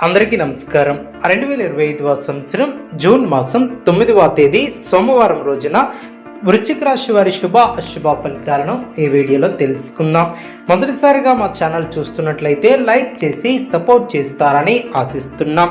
అందరికీ నమస్కారం. రెండు వేల ఇరవై ఐదవ సంవత్సరం జూన్ మాసం తొమ్మిదవ తేదీ సోమవారం రోజున వృశ్చిక రాశి వారి శుభ అశుభ ఫలితాలను ఈ వీడియోలో తెలుసుకుందాం. మొదటిసారిగా మా ఛానల్ చూస్తున్నట్లయితే లైక్ చేసి సపోర్ట్ చేస్తారని ఆశిస్తున్నాం.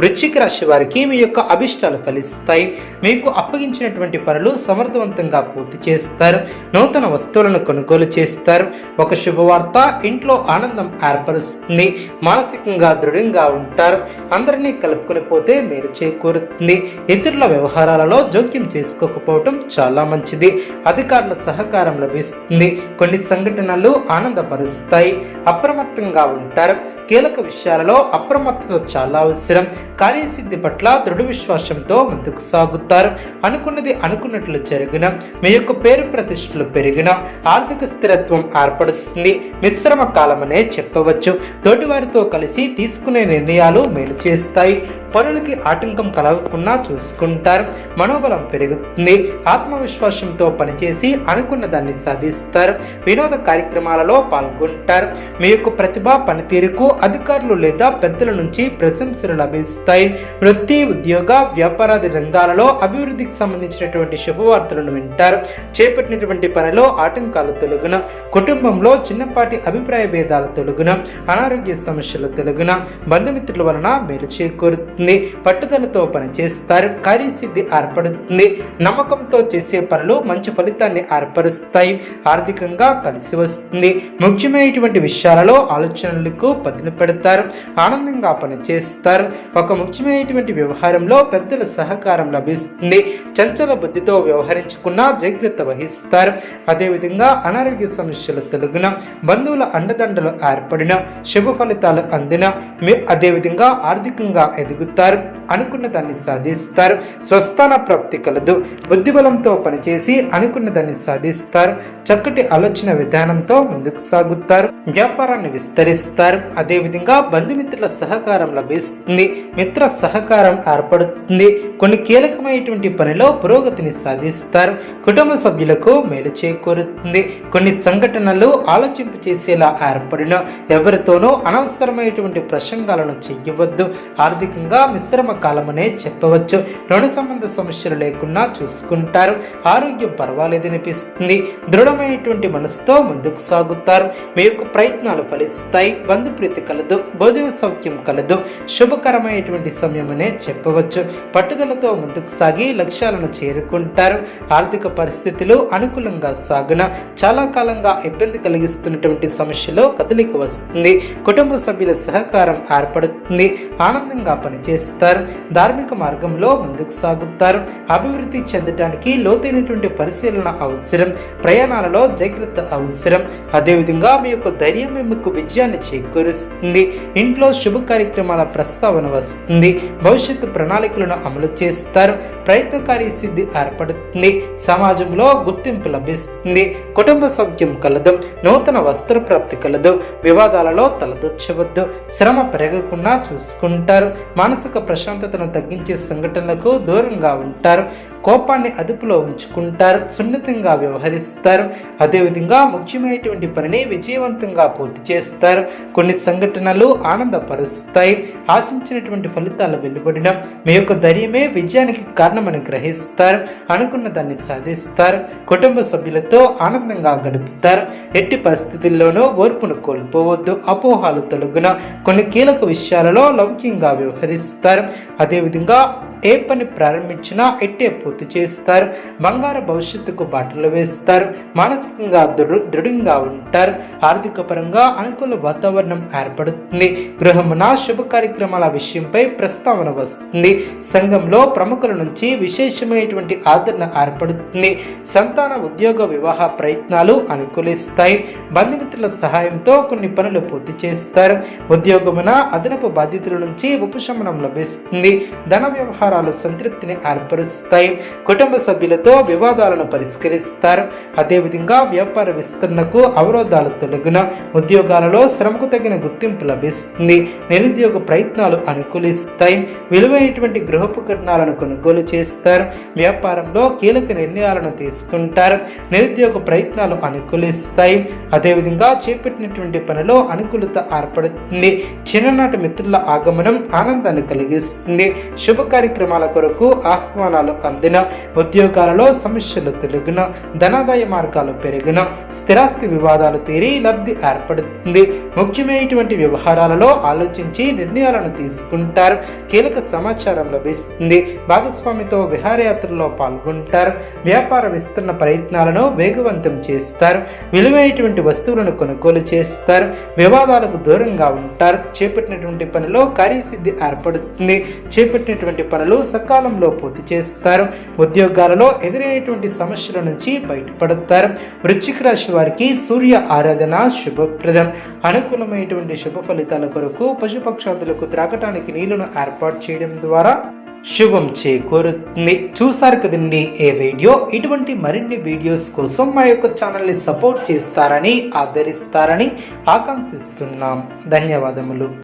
వృశ్చిక రాశి వారికి మీ యొక్క అభిష్టాలు ఫలిస్తాయి. మీకు అప్పగించినటువంటి పనులు సమర్థవంతంగా పూర్తి చేస్తారు. నూతన వస్తువులను కొనుగోలు చేస్తారు. ఒక శుభవార్త ఇంట్లో ఆనందం ఏర్పరుస్తుంది. మానసికంగా దృఢంగా ఉంటారు. అందరినీ కలుపుకొని పోతే మేలు చేకూరుతుంది. ఇతరుల వ్యవహారాలలో జోక్యం చేసుకోకపోవటం చాలా మంచిది. అధికారుల సహకారం లభిస్తుంది. కొన్ని సంఘటనలు ఆనందపరుస్తాయి. అప్రమత్తంగా ఉంటారు. కీలక విషయాలలో అప్రమత్తత చాలా అవసరం. కార్యసిద్ధి పట్ల దృఢ విశ్వాసంతో ముందుకు సాగుతారు. అనుకున్నది అనుకున్నట్లు జరిగిన మీ యొక్క పేరు ప్రతిష్టలు పెరిగిన ఆర్థిక స్థిరత్వం ఏర్పడుతుంది. మిశ్రమ కాలమనే చెప్పవచ్చు. తోటివారితో కలిసి తీసుకునే నిర్ణయాలు మేలు చేస్తాయి. పనులకి ఆటంకం కలగకుండా చూసుకుంటారు. మనోబలం పెరుగుతుంది. ఆత్మవిశ్వాసంతో పనిచేసి అనుకున్న దాన్ని సాధిస్తారు. వినోద కార్యక్రమాలలో పాల్గొంటారు. మీ యొక్క ప్రతిభ పనితీరుకు అధికారులు లేదా పెద్దల నుంచి ప్రశంసలు లభిస్తాయి. వృత్తి ఉద్యోగ వ్యాపారాది రంగాలలో అభివృద్ధికి సంబంధించినటువంటి శుభవార్తలను వింటారు. చేపట్టినటువంటి పనిలో ఆటంకాలు తొలగున. కుటుంబంలో చిన్నపాటి అభిప్రాయ భేదాలు తొలగున. అనారోగ్య సమస్యలు తొలగున. బంధుమిత్రుల వలన మేలు చేకూరుతుంది. పట్టుదలతో పనిచేస్తారు. కార్యసిద్ధి ఏర్పడుతుంది. నమ్మకంతో చేసే పనులు మంచి ఫలితాన్ని ఏర్పరుస్తాయి. ఆర్థికంగా కలిసి వస్తుంది. ముఖ్యమైనటువంటి విషయాలలో ఆలోచనలకు పదులు పెడతారు. ఆనందంగా పనిచేస్తారు. ఒక ముఖ్యమైనటువంటి వ్యవహారంలో పెద్దల సహకారం లభిస్తుంది. చంచల బుద్ధితో వ్యవహరించుకున్న జాగ్రత్త వహిస్తారు. అదేవిధంగా అనారోగ్య సమస్యలు తొలగిన బంధువుల అండదండలు ఏర్పడిన శుభ ఫలితాలు అందిన మీ అదేవిధంగా ఆర్థికంగా ఎదుగుతారు అనుకున్న దాన్ని సాధిస్తారు. స్వస్థాన ప్రాప్తి కలదు. బుద్ధిబలంతో పనిచేసి అనుకున్న దాన్ని సాధిస్తారు. చక్కటి ఆలోచన విధానంతో ముందుకు సాగుతారు. వ్యాపారాన్ని విస్తరిస్తారు. అదేవిధంగా బంధుమిత్రుల సహకారం లభిస్తుంది. మిత్ర సహకారం ఏర్పడుతుంది. కొన్ని కీలకమైనటువంటి పనిలో పురోగతిని సాధిస్తారు. కుటుంబ సభ్యులకు మేలు చేకూరుతుంది. కొన్ని సంఘటనలు ఆలోచింపు చేసేలా ఏర్పడిన. ఎవరితోనూ అనవసరమైనటువంటి ప్రసంగాలను చెయ్యవద్దు ఆర్థికంగా మిశ్రమ కాలమనే చెప్పవచ్చు. రుణ సంబంధ సమస్యలు లేకుండా చూసుకుంటారు. ఆరోగ్యం పర్వాలేదనిపిస్తుంది. దృఢమైనటువంటి మనసుతో ముందుకు సాగుతారు. మీ యొక్క ప్రయత్నాలు ఫలిస్తాయి. బంధుప్రీతి కలదు భోజన సౌఖ్యం కలదు. శుభకరమైనటువంటి సమయమనే చెప్పవచ్చు. పట్టుదలతో ముందుకు సాగి లక్ష్యాలను చేరుకుంటారు. ఆర్థిక పరిస్థితులు అనుకూలంగా సాగున చాలా కాలంగా ఇబ్బంది కలిగిస్తున్నటువంటి సమస్యలో కదలిక వస్తుంది. కుటుంబ సభ్యుల సహకారం ఏర్పడుతుంది. ఆనందంగా పనిచేస్తారు. ధార్మిక మార్గంలో ముందుకు సాగుతారు. అభివృద్ధి చెందడానికి లోతైనటువంటి పరిశీలన అవసరం. ప్రయాణాలలో జాగ్రత్త అవసరం. అదేవిధంగా మీ యొక్క ధైర్యం మీకు విజయాన్ని చేకూరుస్తుంది. ఇంట్లో శుభ కార్యక్రమాల ప్రస్తావన వస్తుంది. భవిష్యత్తు ప్రణాళికలను అమలు చేస్తారు. ప్రయత్నకారి సిద్ధి ఏర్పడుతుంది. సమాజంలో గుర్తింపు లభిస్తుంది. కుటుంబ సౌఖ్యం కలదు. నూతన వస్త్ర ప్రాప్తి కలదు. వివాదాలలో తలదొచ్చవద్దు శ్రమ పెరగకుండా చూసుకుంటారు. మానసిక ప్రశాంతతను తగ్గించే సంఘటనలకు దూరంగా ఉంటారు. కోపాన్ని అదుపులో ఉంచుకుంటారు. సున్నితంగా వ్యవహరిస్తారు. అదేవిధంగా ముఖ్యమైనటువంటి పనిని విజయవంతంగా పూర్తి చేస్తారు. కొన్ని సంఘటనలు ఆనందపరుస్తాయి. ఆశించినటువంటి ఫలితాలు వెలువడిన మీ యొక్క ధైర్యమే విజయానికి కారణమని గ్రహిస్తారు. అనుకున్న దాన్ని సాధిస్తారు. కుటుంబ సభ్యులతో ఆనందంగా గడుపుతారు. ఎట్టి పరిస్థితుల్లోనూ ఓర్పును కోల్పోవద్దు. అపోహాలు తొలగున కొన్ని కీలక విషయాలలో లౌకికంగా వ్యవహరిస్తారు. అదేవిధంగా ఏ పని ప్రారంభించినా ఎట్టే పూర్తి చేస్తారు. బంగారు భవిష్యత్తుకు బాటలు వేస్తారు. మానసికంగా దృఢ దృఢంగా ఉంటారు. ఆర్థిక పరంగా అనుకూల వాతావరణం ఏర్పడుతుంది. గృహమున శుభ కార్యక్రమాల విషయంపై ప్రస్తావన వస్తుంది. సంఘంలో ప్రముఖుల నుంచి విశేషమైనటువంటి ఆదరణ ఏర్పడుతుంది. సంతాన ఉద్యోగ వివాహ ప్రయత్నాలు అనుకూలిస్తాయి. బంధుమిత్రుల సహాయంతో కొన్ని పనులు పూర్తి చేస్తారు. ఉద్యోగమున అదనపు బాధ్యతల నుంచి ఉపశమనం లభిస్తుంది. ధన వ్యవహారాలు సంతృప్తిని ఏర్పరుస్తాయి. కుటుంబ సభ్యులతో వివాదాలను పరిష్కరిస్తారు. అదేవిధంగా వ్యాపార విస్తరణకు అవరోధాలు తొలగిన ఉద్యోగాలలో శ్రమకు తగిన గుర్తింపు లభిస్తుంది. నిరుద్యోగ ప్రయత్నాలు అనుకూలిస్తాయి. విలువైనటువంటి గృహోపకరణాలను కొనుగోలు చేస్తారు. వ్యాపారంలో కీలక నిర్ణయాలను తీసుకుంటారు. నిరుద్యోగ ప్రయత్నాలు అనుకూలిస్తాయి. అదేవిధంగా చేపట్టినటువంటి పనిలో అనుకూలత ఏర్పడుతుంది. చిన్ననాటి మిత్రుల ఆగమనం ఆనందాన్ని కలిగిస్తుంది. శుభ కార్యక్రమాల కొరకు ఆహ్వానాలు అందిన ఉద్యోగాలలో సమస్యలు తొలగిన ధనాదాయ మార్గాలు పెరిగిన స్థిరాస్తి వివాదాలు తీరి లబ్ధి ఏర్పడుతుంది. ముఖ్యమైనటువంటి వ్యవహారాలలో ఆలోచించి నిర్ణయాలను తీసుకుంటారు. కీలక సమాచారం లభిస్తుంది. భాగస్వామితో విహారయాత్రలో పాల్గొంటారు. వ్యాపార విస్తరణ ప్రయత్నాలను వేగవంతం చేస్తారు. విలువైనటువంటి వస్తువులను కొనుగోలు చేస్తారు. వివాదాలకు దూరంగా ఉంటారు. చేపట్టినటువంటి పనిలో కార్యసిద్ధి ఏర్పడుతుంది. చేపట్టినటువంటి పనులు సకాలంలో పూర్తి చేస్తారు. ఉద్యోగాలలో ఎదురైనటువంటి సమస్యల నుంచి బయటపడతారు. వృశ్చిక రాశి వారికి సూర్య ఆరాధన శుభప్రదం. అనుకూలమైనటువంటి శుభ ఫలితాల కొరకు పశుపక్షాదులకు త్రాగటానికి నీళ్ళను ఏర్పాటు చేయడం ద్వారా శుభం చేకూరుతుంది. చూసారు కదండి ఏ వీడియో? ఇటువంటి మరిన్ని వీడియోస్ కోసం మా యొక్క ఛానల్ని సపోర్ట్ చేస్తారని ఆదరిస్తారని ఆకాంక్షిస్తున్నాం. ధన్యవాదములు.